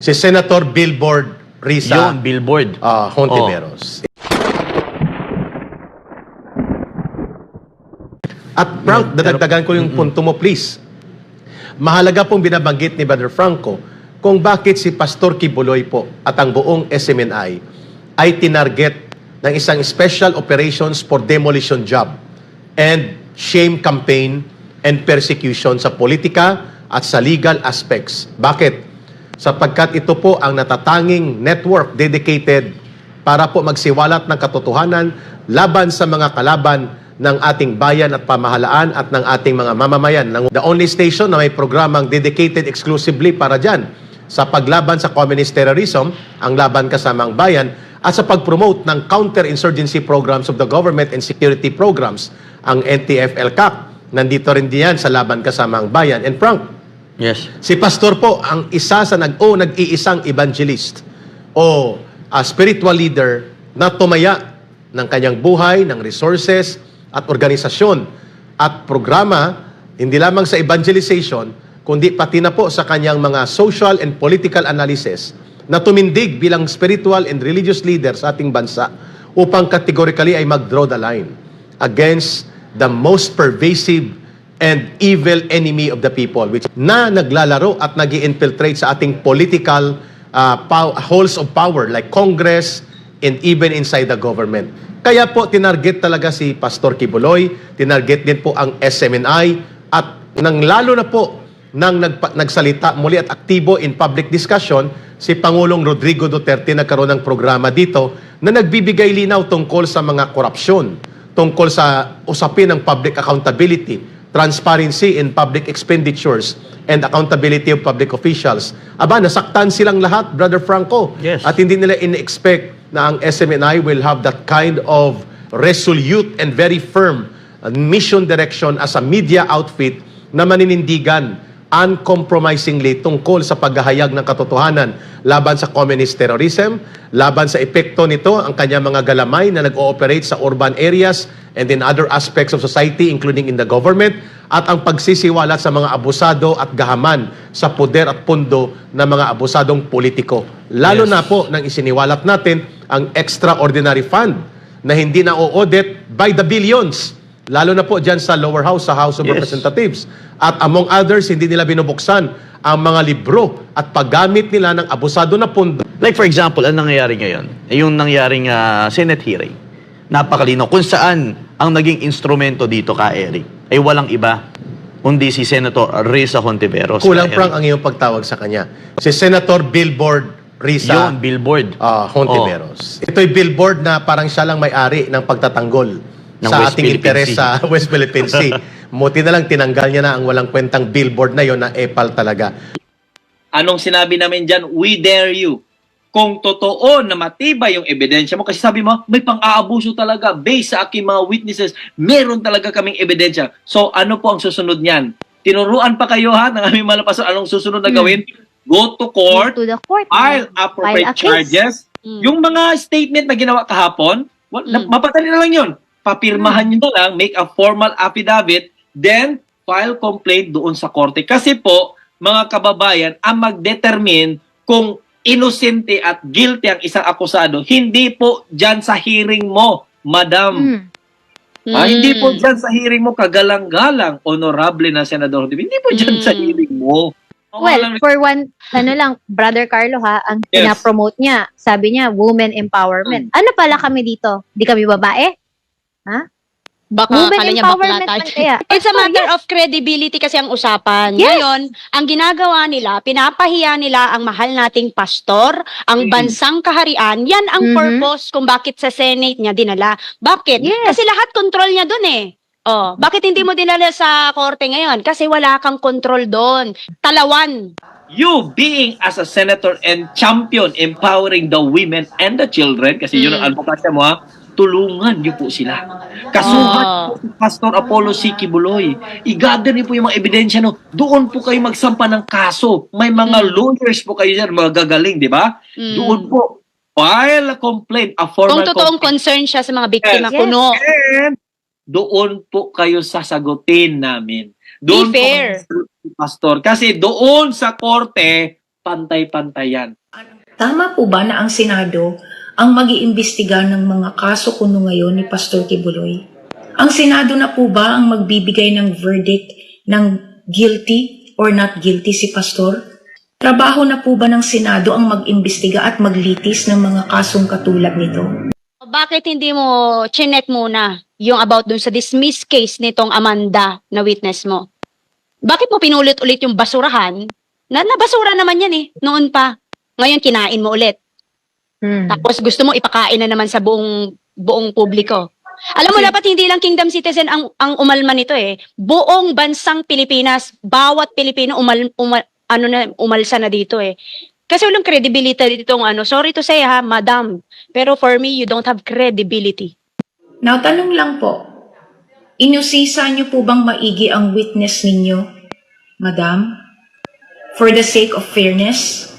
Si Senator Billboard Risa Yun, billboard. ah, Hontiveros. At Frank, dadagdagan ko yung punto mo, please. Mahalaga pong binabanggit ni Brother Franco kung bakit si Pastor Kibuloy po at ang buong SMNI ay tinarget ng isang special operations for demolition job and shame campaign and persecution sa politika at sa legal aspects. Bakit? Sapagkat ito po ang natatanging network dedicated para po magsiwalat ng katotohanan laban sa mga kalaban ng ating bayan at pamahalaan at ng ating mga mamamayan. The only station na may programang dedicated exclusively para dyan sa paglaban sa communist terrorism, ang Laban Kasamang Bayan, at sa pag-promote ng counter-insurgency programs of the government and security programs, ang NTF-LCAC. Nandito rin diyan sa Laban Kasamang Bayan. And Frank, Yes. Si pastor po ang isa sa nag o nag-iisang evangelist o ah, spiritual leader na tumaya ng kanyang buhay, ng resources at organisasyon at programa hindi lamang sa evangelization kundi pati na po sa kanyang mga social and political analysis na tumindig bilang spiritual and religious leader sa ating bansa upang categorically ay mag-draw the line against the most pervasive and evil enemy of the people which na naglalaro at nag infiltrate sa ating political uh, pow- halls of power like Congress and even inside the government. Kaya po tinarget talaga si Pastor Kibuloy, tinarget din po ang SMNI at nang lalo na po nang nagpa- nagsalita muli at aktibo in public discussion si Pangulong Rodrigo Duterte nagkaroon ng programa dito na nagbibigay linaw tungkol sa mga korupsyon, tungkol sa usapin ng public accountability, transparency in public expenditures, and accountability of public officials. Aba, nasaktan silang lahat, Brother Franco. Yes. At hindi nila in-expect na ang SMNI will have that kind of resolute and very firm uh, mission direction as a media outfit na maninindigan uncompromisingly tungkol sa paghahayag ng katotohanan laban sa communist terrorism, laban sa epekto nito ang kanyang mga galamay na nag-ooperate sa urban areas and in other aspects of society including in the government at ang pagsisiwalat sa mga abusado at gahaman sa poder at pundo ng mga abusadong politiko. Lalo Yes. na po nang isiniwalat natin ang extraordinary fund na hindi na audit by the billions. Lalo na po dyan sa lower house, sa House of Yes. Representatives. At among others, hindi nila binubuksan ang mga libro at paggamit nila ng abusado na pundo. Like for example, ang nangyayari ngayon, yung nangyaring ah, Senate hearing, napakalino kung saan ang naging instrumento dito ka, Eric, ay walang iba kundi si Senator Risa Hontiveros. Kulang Eric. ang iyong pagtawag sa kanya. Si Senator Billboard Risa Yun, billboard. ah, Hontiveros. Ito'y billboard na parang siya lang may-ari ng pagtatanggol Ng sa West ating Philippine interes Sea. sa West Philippine Sea. Muti na lang tinanggal niya na ang walang kwentang billboard na yon na epal talaga. Anong sinabi namin dyan? We dare you. Kung totoo na matibay yung ebidensya mo, kasi sabi mo, may pang-aabuso talaga. Based sa aking mga witnesses, meron talaga kaming ebidensya. So ano po ang susunod niyan? Tinuruan pa kayo ha ng aming malapasan. Anong susunod na gawin? Go to court, to the court. file File appropriate case. charges. Mm. Yung mga statement na ginawa kahapon, well, Mm. mapatali na lang yun. Papirmahan nyo na lang, make a formal affidavit, then file complaint doon sa korte. Kasi po, mga kababayan, ang mag-determine kung inosente at guilty ang isang akusado, hindi po dyan sa hearing mo, madam. Mm. Ah, hindi po dyan sa hearing mo kagalang-galang, honorable na senador. Hindi po dyan Mm. sa hearing mo. Well, for one, ano lang, Brother Carlo ha, ang Yes. pinapromote niya, sabi niya, women empowerment. Ano pala kami dito? Di kami babae? Baka women akala niya bakla empowerment tayo. kaya. It's a Oh, matter yes. of credibility kasi ang usapan. Yes. Ngayon, ang ginagawa nila, pinapahiya nila ang mahal nating pastor, ang Mm. bansang kaharian. Yan ang Mhm. purpose kung bakit sa Senate niya dinala. Bakit? Yes. Kasi lahat control niya dun eh. Oh, bakit hindi mo dinala sa korte ngayon? Kasi wala kang control doon. Talawan. you being as a senator and champion empowering the women and the children, kasi yun ang Mm. advokasya mo ha, tulungan niyo po sila. Kasuhan Ah. po si Pastor Apollo C. Kibuloy. I-gather niyo po yung mga ebidensya, no? Doon po kayo magsampa ng kaso. May mga Mm. lawyers po kayo dyan, mga gagaling, di ba? Mm. Doon po, file a complaint, a formal Kung totoong complaint. concern siya sa mga biktima, Yes. kuno. And doon po kayo sasagutin namin. Doon Be fair. po Pastor. Kasi doon sa korte, pantay-pantay yan. Tama po ba na ang Senado ang mag-iimbestiga ng mga kaso kuno ngayon ni Pastor Tibuloy? Ang Senado na po ba ang magbibigay ng verdict ng guilty or not guilty si Pastor? Trabaho na po ba ng Senado ang mag-imbestiga at maglitis ng mga kasong katulad nito? Bakit hindi mo chinek muna yung about dun sa dismiss case nitong Amanda na witness mo? Bakit mo pinulit ulit yung basurahan? Na nabasura naman yan eh, noon pa. Ngayon kinain mo ulit. Hmm. Tapos gusto mo ipakain na naman sa buong buong publiko. Alam mo Kasi- dapat hindi lang kingdom citizen ang ang umalma nito eh. Buong bansang Pilipinas, bawat Pilipino umal, umal ano na umalsa na dito eh. Kasi walang credibility dito ng ano. Sorry to say ha, madam. Pero for me, you don't have credibility. Now, tanong lang po, inusisa niyo po bang maigi ang witness ninyo, Madam? For the sake of fairness,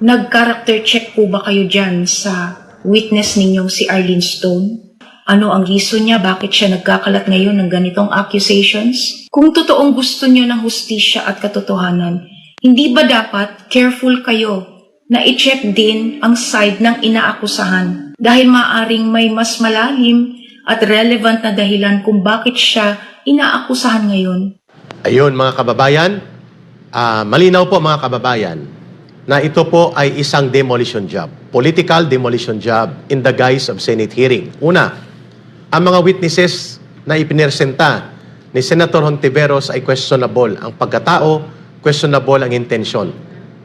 nag-character check po ba kayo dyan sa witness ninyong si Arlene Stone? Ano ang reason niya? Bakit siya nagkakalat ngayon ng ganitong accusations? Kung totoong gusto niyo ng hustisya at katotohanan, hindi ba dapat careful kayo na i-check din ang side ng inaakusahan dahil maaring may mas malalim at relevant na dahilan kung bakit siya inaakusahan ngayon? Ayun mga kababayan, ah, malinaw po mga kababayan na ito po ay isang demolition job. Political demolition job in the guise of Senate hearing. Una, ang mga witnesses na ipinresenta ni Senator Hontiveros ay questionable. Ang pagkatao, questionable ang intention.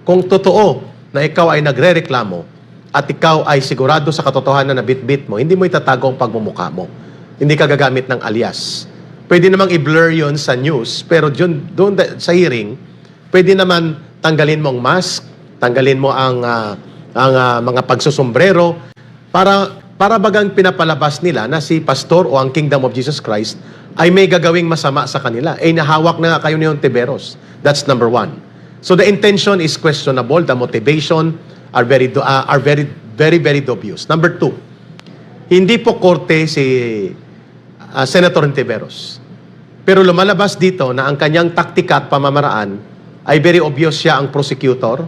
Kung totoo na ikaw ay nagre-reklamo at ikaw ay sigurado sa katotohanan na bit-bit mo, hindi mo itatago ang pagmumukha mo. Hindi ka gagamit ng alias. Pwede namang i-blur yon sa news, pero dun, doon sa hearing, pwede naman tanggalin mo ang mask, tanggalin mo ang, ah, ang ah, mga pagsusombrero, para, para bagang pinapalabas nila na si Pastor o ang Kingdom of Jesus Christ ay may gagawing masama sa kanila. Eh, nahawak na kayo ni Ontiveros. That's number one. So the intention is questionable, the motivation are very, ah, are very, very, very dubious. Number two, hindi po korte si ah, Senator Ontiveros. Pero lumalabas dito na ang kanyang taktika at pamamaraan ay very obvious siya ang prosecutor,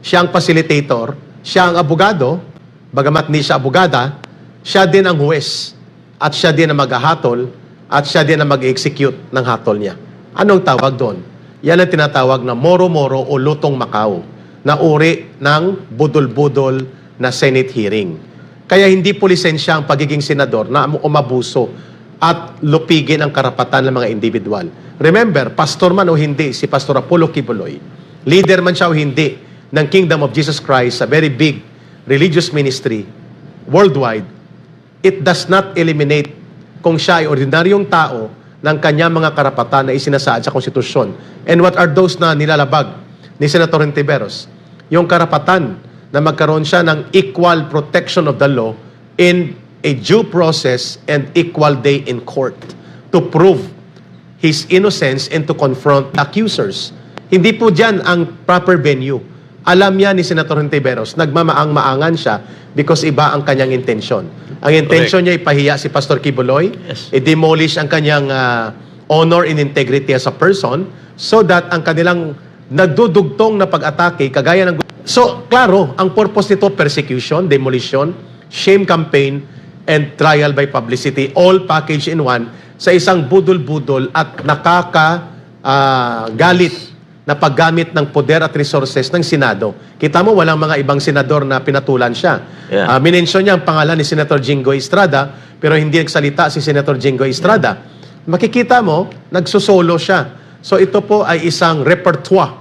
siya ang facilitator, siya ang abogado, bagamat hindi siya abogada, siya din ang huwes, at siya din ang maghahatol, at siya din ang mag-execute ng hatol niya. Anong tawag doon? Yan ang tinatawag na moro-moro o lutong Macau na uri ng budol-budol na Senate hearing. Kaya hindi po lisensya ang pagiging senador na umabuso at lupigin ang karapatan ng mga individual. Remember, pastor man o hindi, si Pastor Apollo Kibuloy, leader man siya o hindi ng Kingdom of Jesus Christ, a very big religious ministry worldwide, it does not eliminate kung siya ay ordinaryong tao ng kanyang mga karapatan na isinasaad sa konstitusyon. And what are those na nilalabag ni Senator Ontiveros? Yung karapatan na magkaroon siya ng equal protection of the law in a due process and equal day in court to prove his innocence and to confront accusers. Hindi po dyan ang proper venue. Alam niya ni Senator Hontiveros, nagmamaang-maangan siya because iba ang kanyang intention. Ang intention niya ipahiya si Pastor Kibuloy, Yes. i-demolish ang kanyang ah, honor and integrity as a person so that ang kanilang nagdudugtong na pag-atake, kagaya ng... So, klaro, ang purpose nito, persecution, demolition, shame campaign, and trial by publicity, all packaged in one sa isang budol-budol at nakaka ah, galit na paggamit ng poder at resources ng Senado. Kita mo, walang mga ibang senador na pinatulan siya. Yeah. Ah, minensyon niya ang pangalan ni Senator Jingo Estrada, pero hindi nagsalita si Senator Jingo Estrada. Makikita mo, nagsusolo siya. So ito po ay isang repertoire,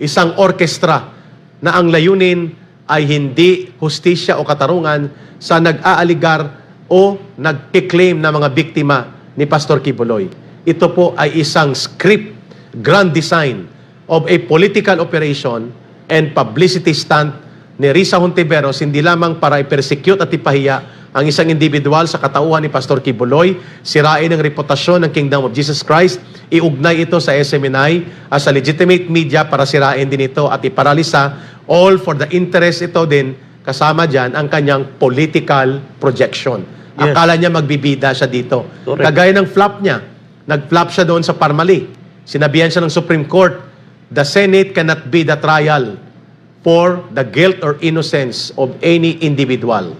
isang orkestra na ang layunin ay hindi hustisya o katarungan sa nag-aaligar o nagkiklaim na mga biktima ni Pastor Kibuloy. Ito po ay isang script, grand design of a political operation and publicity stunt ni Risa Hontiveros hindi lamang para i-persecute at ipahiya ang isang individual sa katauhan ni Pastor Kibuloy, sirain ang reputasyon ng Kingdom of Jesus Christ, iugnay ito sa SMNI as a legitimate media para sirain din ito at iparalisa all for the interest ito din kasama dyan ang kanyang political projection. Yes. Akala niya magbibida siya dito. Correct. Kagaya ng flop niya. Nag-flop siya doon sa Parmali. Sinabihan siya ng Supreme Court, the Senate cannot be the trial for the guilt or innocence of any individual.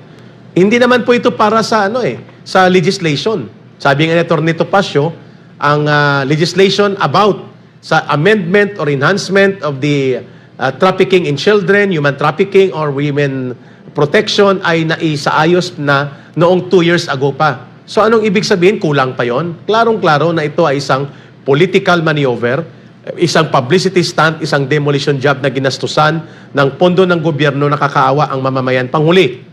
Hindi naman po ito para sa ano eh, sa legislation. Sabi nga ni Atty. Topacio, ang ah, legislation about sa amendment or enhancement of the ah, trafficking in children, human trafficking or women protection ay naisaayos na noong two years ago pa. So anong ibig sabihin? Kulang pa yon? Klarong-klaro na ito ay isang political maneuver, isang publicity stunt, isang demolition job na ginastusan ng pondo ng gobyerno nakakaawa ang mamamayan. Panghuli,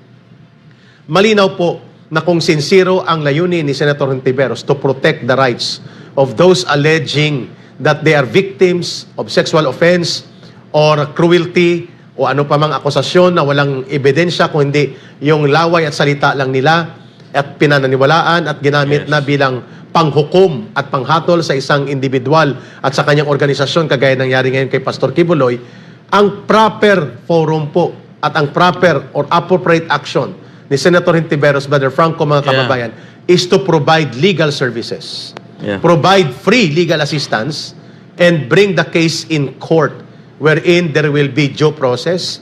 malinaw po na kung sincero ang layunin ni Senator Hontiveros to protect the rights of those alleging that they are victims of sexual offense or cruelty o ano pa mang akusasyon na walang ebidensya kung hindi yung laway at salita lang nila at pinananiwalaan at ginamit Yes. na bilang panghukom at panghatol sa isang individual at sa kanyang organisasyon kagaya nangyari ngayon kay Pastor Kibuloy, ang proper forum po at ang proper or appropriate action ni Senator Hintiveros, Brother Franco, mga Yeah. kababayan, is to provide legal services, Yeah. provide free legal assistance, and bring the case in court wherein there will be due process,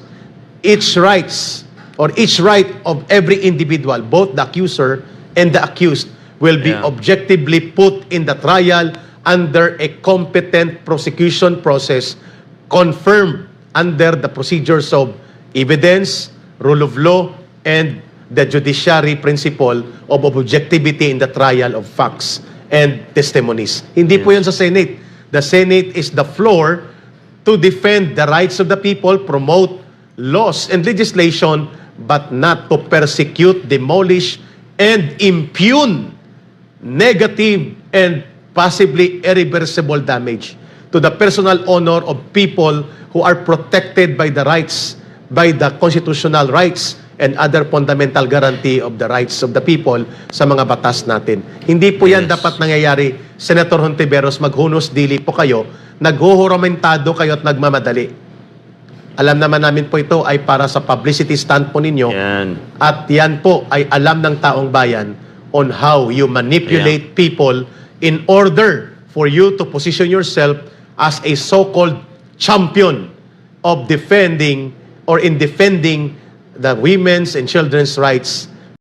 each rights or each right of every individual, both the accuser and the accused, will be Yeah. objectively put in the trial under a competent prosecution process confirmed under the procedures of evidence, rule of law, and the judiciary principle of objectivity in the trial of facts and testimonies. Hindi po yun sa Senate. The Senate is the floor to defend the rights of the people, promote laws and legislation, but not to persecute, demolish, and impugn negative and possibly irreversible damage to the personal honor of people who are protected by the rights, by the constitutional rights and other fundamental guarantee of the rights of the people sa mga batas natin. Hindi po yan Yes. dapat nangyayari. Senator Hontiveros, maghunos dili po kayo, naghuhuramentado kayo at nagmamadali. Alam naman namin po ito ay para sa publicity stunt po ninyo. Yan. At yan po ay alam ng taong bayan on how you manipulate people in order for you to position yourself as a so-called champion of defending or in defending the women's and children's rights